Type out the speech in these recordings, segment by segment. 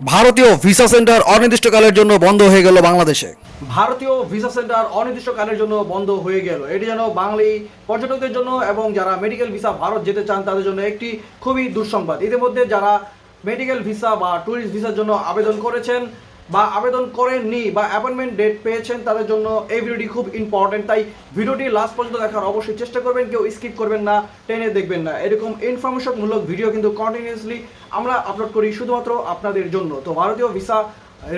ভারতীয় visa centre অনির্দিষ্টকালের জন্য বন্ধ হয়ে গেল বাংলাদেশে। ভারতীয় ভিসা সেন্টার অনির্দিষ্টকালের জন্য বন্ধ হয়ে গেল। এটি যেন বাঙালি পর্যটকদের জন্য এবং যারা মেডিকেল ভিসা ভারত যেতে চান তাদের জন্য একটি খুবই দুঃসংবাদ। ইতিমধ্যে যারা মেডিকেল ভিসা বা ট্যুরিস্ট ভিসার জন্য আবেদন করেছেন বা আবেদন করেননি বা অ্যাপয়েন্টমেন্ট ডেট পেয়েছেন তাদের জন্য এই ভিডিওটি খুব ইম্পর্টেন্ট তাই ভিডিওটি লাস্ট পর্যন্ত দেখার অবশ্যই চেষ্টা করবেন, কেউ স্কিপ করবেন না, টেনে দেখবেন না। এরকম ইনফরমেশনমূলক ভিডিও কিন্তু কন্টিনিউয়াসলি আমরা আপলোড করি শুধুমাত্র আপনাদের জন্য। তো ভারতীয় ভিসা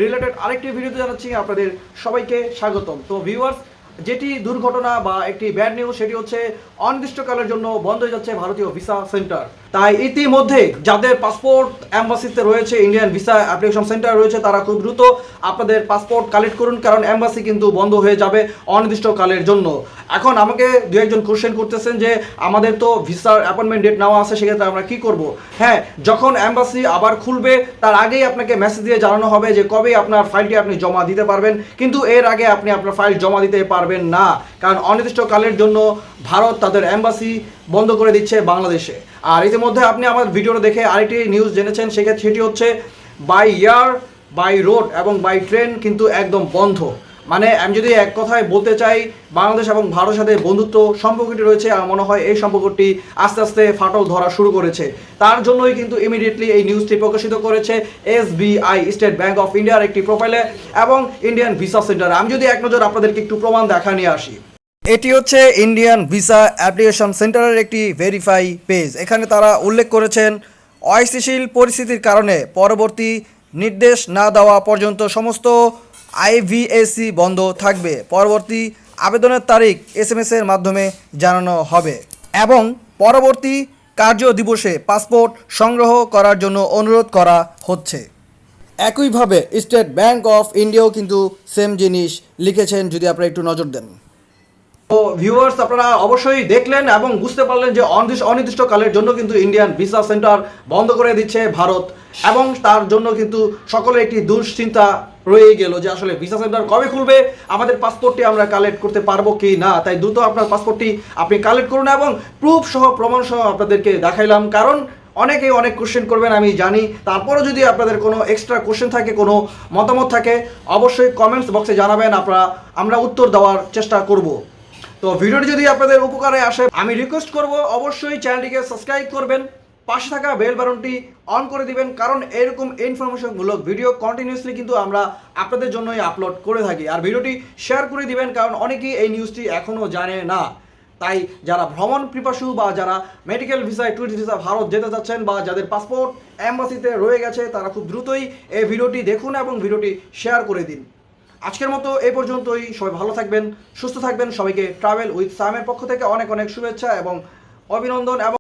রিলেটেড আরেকটি ভিডিওতে জানাচ্ছি, আপনাদের সবাইকে স্বাগতম। তো ভিউয়ার্স যেটি দুর্ঘটনা বা একটি ব্যাড নিউজ সেটি হচ্ছে অনির্দিষ্টকালের জন্য বন্ধ হয়ে যাচ্ছে ভারতীয় ভিসা সেন্টার তাই ইতিমধ্যে যাদের পাসপোর্ট অ্যাম্বাসিতে রয়েছে ইন্ডিয়ান ভিসা অ্যাপ্লিকেশন সেন্টার রয়েছে, তারা খুব দ্রুত আপনাদের পাসপোর্ট কালেক্ট করুন, কারণ অ্যাম্বাসি কিন্তু বন্ধ হয়ে যাবে অনির্দিষ্টকালের জন্য। এখন আমাকে দু একজন কোশ্চেন করতেছেন যে, আমাদের তো ভিসার অ্যাপয়েন্টমেন্ট ডেট নেওয়া আছে, সেক্ষেত্রে আমরা কি করব? হ্যাঁ যখন অ্যাম্বাসি আবার খুলবে, তার আগেই আপনাকে মেসেজ দিয়ে জানানো হবে যে, কবে আপনার ফাইলটি আপনি জমা দিতে পারবেন। কিন্তু এর আগে আপনি আপনার ফাইল জমা দিতে পারবেন না, কারণ অনির্দিষ্টকালের জন্য ভারত তাদের অ্যাম্বাসি বন্ধ করে দিচ্ছে বাংলাদেশে। আর ইতিমধ্যে আপনি আমার ভিডিওটা দেখে আরেকটি নিউজ জেনেছেন, সেক্ষেত্রে সেটি হচ্ছে বাই ইয়ার বাই রোড এবং বাই ট্রেন কিন্তু একদম বন্ধ। মানে আমি যদি এক কথায় বলতে চাই, বাংলাদেশ এবং ভারতের সাথে বন্ধুত্ব সম্পর্কটি রয়েছে, আমার মনে হয় এই সম্পর্কটি আস্তে আস্তে ফাটল ধরা শুরু করেছে। তার জন্যই কিন্তু ইমিডিয়েটলি এই নিউজটি প্রকাশিত করেছে এসবিআই স্টেট ব্যাংক অফ ইন্ডিয়ার একটি প্রোফাইলে এবং ইন্ডিয়ান ভিসা সেন্টার আমি যদি এক নজর আপনাদেরকে একটু প্রমাণ দেখা নিয়ে আসি। এটি হচ্ছে ইন্ডিয়ান ভিসা অ্যাপ্লিকেশন সেন্টারের একটি ভেরিফাই পেজ এখানে তারা উল্লেখ করেছেন, অস্থিতিশীল পরিস্থিতির কারণে পরবর্তী নির্দেশ না দেওয়া পর্যন্ত সমস্ত আইভিএসি বন্ধ থাকবে। পরবর্তী আবেদনের তারিখ এস এম এর মাধ্যমে জানানো হবে। এবং পরবর্তী কার্য দিবসে পাসপোর্ট সংগ্রহ করার জন্য অনুরোধ করা হচ্ছে। একইভাবে স্টেট ব্যাংক অফ ইন্ডিয়াও কিন্তু সেম জিনিস লিখেছেন, যদি আপনারা একটু নজর দেন। তো ভিউয়ার্স আপনারা অবশ্যই দেখলেন এবং বুঝতে পারলেন যে অনির্দিষ্ট অনির্দিষ্টকালের জন্য কিন্তু ইন্ডিয়ান ভিসা সেন্টার বন্ধ করে দিচ্ছে ভারত এবং তার জন্য কিন্তু সকলের একটি দুশ্চিন্তা রয়ে গেল যে আসলে ভিসা সেন্টার কবে খুলবে, আমাদের পাসপোর্টটি আমরা কালেক্ট করতে পারব কি না? তাই দ্রুত আপনার পাসপোর্টটি আপনি কালেক্ট করুন এবং প্রুফ সহ, প্রমাণ সহ আপনাদেরকে দেখাইলাম। কারণ অনেকেই অনেক কোশ্চেন করবেন, আমি জানি। তারপরেও যদি আপনাদের কোনো এক্সট্রা কোশ্চেন থাকে, কোনো মতামত থাকে, অবশ্যই কমেন্টস বক্সে জানাবেন। আপনারা আমরা উত্তর দেওয়ার চেষ্টা করব। তো ভিডিওটি যদি আপনাদের উপকারে আসে, আমি রিকোয়েস্ট করব অবশ্যই চ্যানেলটিকে সাবস্ক্রাইব করবেন, পাশে থাকা বেল বাটনটি অন করে দিবেন, কারণ এরকম ইনফরমেশনমূলক ভিডিও কন্টিনিউসলি কিন্তু আমরা আপনাদের জন্যই আপলোড করে থাকি। আর ভিডিওটি শেয়ার করে দিবেন, কারণ অনেকেই এই নিউজটি এখনও জানে না। তাই যারা ভ্রমণ পিপাসু বা যারা মেডিকেল ভিসায় ট্যুরিস্ট ভিসা ভারত যেতে চাচ্ছেন বা যাদের পাসপোর্ট অ্যাম্বাসিতে রয়ে গেছে, তারা খুব দ্রুতই এই ভিডিওটি দেখুন এবং ভিডিওটি শেয়ার করে দিন। আজকের মতো এই পর্যন্তই। সবাই ভালো থাকবেন, সুস্থ থাকবেন। সবাইকে ট্রাভেল উইথ সামের পক্ষ থেকে অনেক অনেক শুভেচ্ছা এবং অভিনন্দন এবং